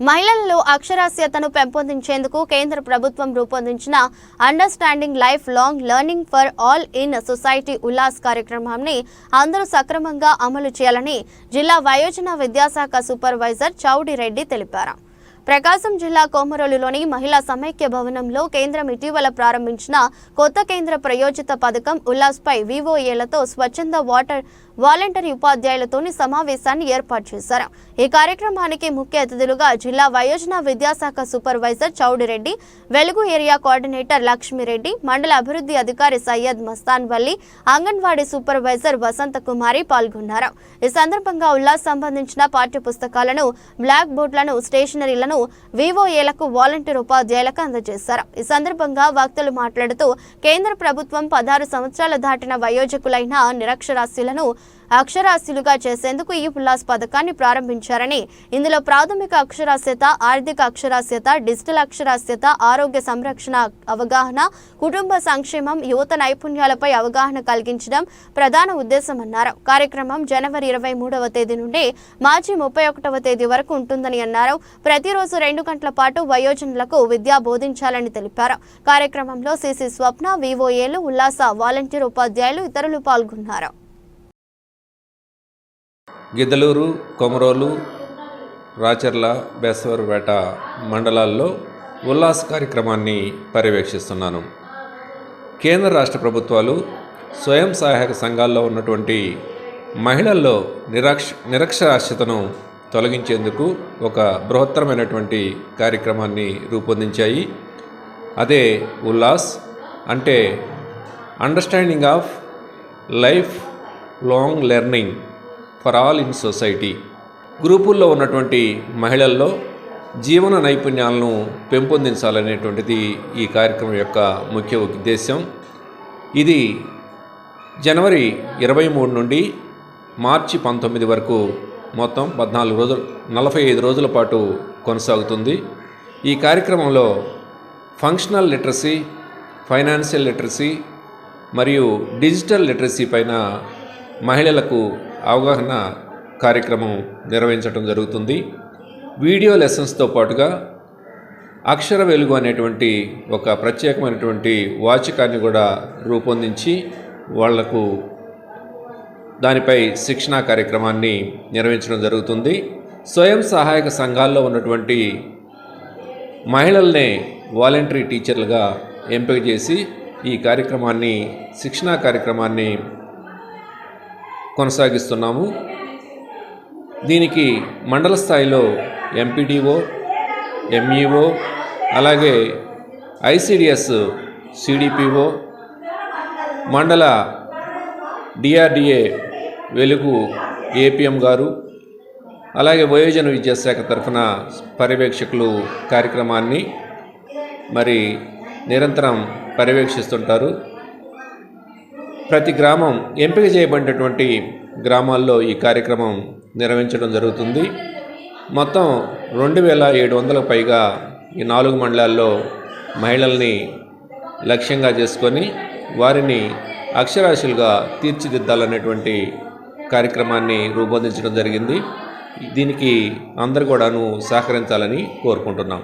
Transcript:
మహిళలలో అక్షరాస్యతను పెంపొందించేందుకు కేంద్ర ప్రభుత్వం రూపొందించిన understanding life long learning for all in society Ullas కార్యక్రమాన్ని అందరూ సక్రమంగా అమలు చేయాలని జిల్లా వయోజన విద్యాశాఖ సూపర్వైజర్ చౌడి రెడ్డి తెలిపారు. ప్రకాశం జిల్లా కోమరోలులోని మహిళా సమైక్య భవనంలో కేంద్రం ఇటీవల ప్రారంభించిన కొత్త కేంద్ర ప్రయోజిత పథకం ఉల్లాస్పై వివోఏలతో స్వచ్ఛంద వాటర్ వాలంటరీ ఉపాధ్యాయులతోని సమావేశాన్ని ఏర్పాటు చేశారు. ఈ కార్యక్రమానికి ముఖ్య అతిథులుగా జిల్లా వయోజన విద్యాశాఖ సూపర్వైజర్ చౌడిరెడ్డి వెలుగు ఏరియా కోఆర్డినేటర్ లక్ష్మిరెడ్డి మండల అభివృద్ధి అధికారి సయ్యద్ మస్తాన్ వల్లి అంగన్వాడీ సూపర్వైజర్ వసంత కుమారి పాల్గొన్నారు. ఈ సందర్భంగా ఉల్లాస్ సంబంధించిన పాఠ్య పుస్తకాలను బ్లాక్ బోర్డులను స్టేషనరీలను వివోఏలకు వాలంటీర్ ఉపాధ్యాయులకు అందజేశారు. ఈ సందర్భంగా వక్తలు మాట్లాడుతూ కేంద్ర ప్రభుత్వం పదహారు సంవత్సరాలు దాటిన వయోజకులైన నిరక్షరాస్యులను అక్షరాస్యులుగా చేసేందుకు ఈ ప్లస్ పథకాన్ని ప్రారంభించారని. ఇందులో ప్రాథమిక అక్షరాస్యత ఆర్థిక అక్షరాస్యత డిజిటల్ అక్షరాస్యత ఆరోగ్య సంరక్షణ అవగాహన కుటుంబ సంక్షేమం యువత నైపుణ్యాలపై అవగాహన కలిగించడం ప్రధాన ఉద్దేశమన్నారు. కార్యక్రమం జనవరి ఇరవై మూడవ తేదీ నుండి మార్చి ముప్పై ఒకటవ తేదీ వరకు ఉంటుందని అన్నారు. ప్రతిరోజు రెండు గంటల పాటు వయోజనులకు విద్య బోధించాలని తెలిపారు. కార్యక్రమంలో సిసి స్వప్న వివోఏలు ఉల్లాస వాలంటీర్ ఉపాధ్యాయులు ఇతరులు పాల్గొన్నారు. గిద్దలూరు కొమరోలు రాచర్ల బేసవరపేట మండలాల్లో ఉల్లాస్ కార్యక్రమాన్ని పర్యవేక్షిస్తున్నాను. కేంద్ర రాష్ట్ర ప్రభుత్వాలు స్వయం సహాయక సంఘాల్లో ఉన్నటువంటి మహిళల్లో నిరక్ష నిరక్షరాస్యతను తొలగించేందుకు ఒక బృహత్తరమైనటువంటి కార్యక్రమాన్ని రూపొందించాయి. అదే ఉల్లాస్ అంటే understanding of life long learning for all in society. గ్రూపుల్లో ఉన్నటువంటి మహిళల్లో జీవన నైపుణ్యాలను పెంపొందించాలనేటువంటిది ఈ కార్యక్రమం యొక్క ముఖ్య ఉద్దేశం ఇది జనవరి ఇరవై మూడు నుండి మార్చి పంతొమ్మిది వరకు మొత్తం పద్నాలుగు రోజులు నలభై ఐదు రోజుల పాటు కొనసాగుతుంది. ఈ కార్యక్రమంలో ఫంక్షనల్ లిటరసీ ఫైనాన్షియల్ లిటరసీ మరియు డిజిటల్ లిటరసీ పైన మహిళలకు అవగాహన కార్యక్రమం నిర్వహించడం జరుగుతుంది. వీడియో లెసన్స్తో పాటుగా అక్షర వెలుగు అనేటువంటి ఒక ప్రత్యేకమైనటువంటి వాచకాన్ని కూడా రూపొందించి వాళ్ళకు దానిపై శిక్షణా కార్యక్రమాన్ని నిర్వహించడం జరుగుతుంది. స్వయం సహాయక సంఘాల్లో ఉన్నటువంటి మహిళల్నే వాలంటరీ టీచర్లుగా ఎంపిక చేసి ఈ కార్యక్రమాన్ని శిక్షణా కార్యక్రమాన్ని కొనసాగిస్తున్నాము. దీనికి మండల స్థాయిలో ఎంపీడీఓ ఎంఈఓ అలాగే ఐసిడిఎస్ సిడిపిఓ మండల డిఆర్డిఏ వెలుగు ఏపీఎం గారు అలాగే వయోజన విద్యాశాఖ తరఫున పర్యవేక్షకులు కార్యక్రమాన్ని మరి నిరంతరం పర్యవేక్షిస్తుంటారు. ప్రతి గ్రామం ఎంపిక చేయబడినటువంటి గ్రామాల్లో ఈ కార్యక్రమం నిర్వహించడం జరుగుతుంది. మొత్తం రెండు వేల ఏడు వందలకు పైగా ఈ నాలుగు మండలాల్లో మహిళల్ని లక్ష్యంగా చేసుకొని వారిని అక్షరాస్యులుగా తీర్చిదిద్దాలనేటువంటి కార్యక్రమాన్ని రూపొందించడం జరిగింది. దీనికి అందరు కూడాను సహకరించాలని కోరుకుంటున్నాం.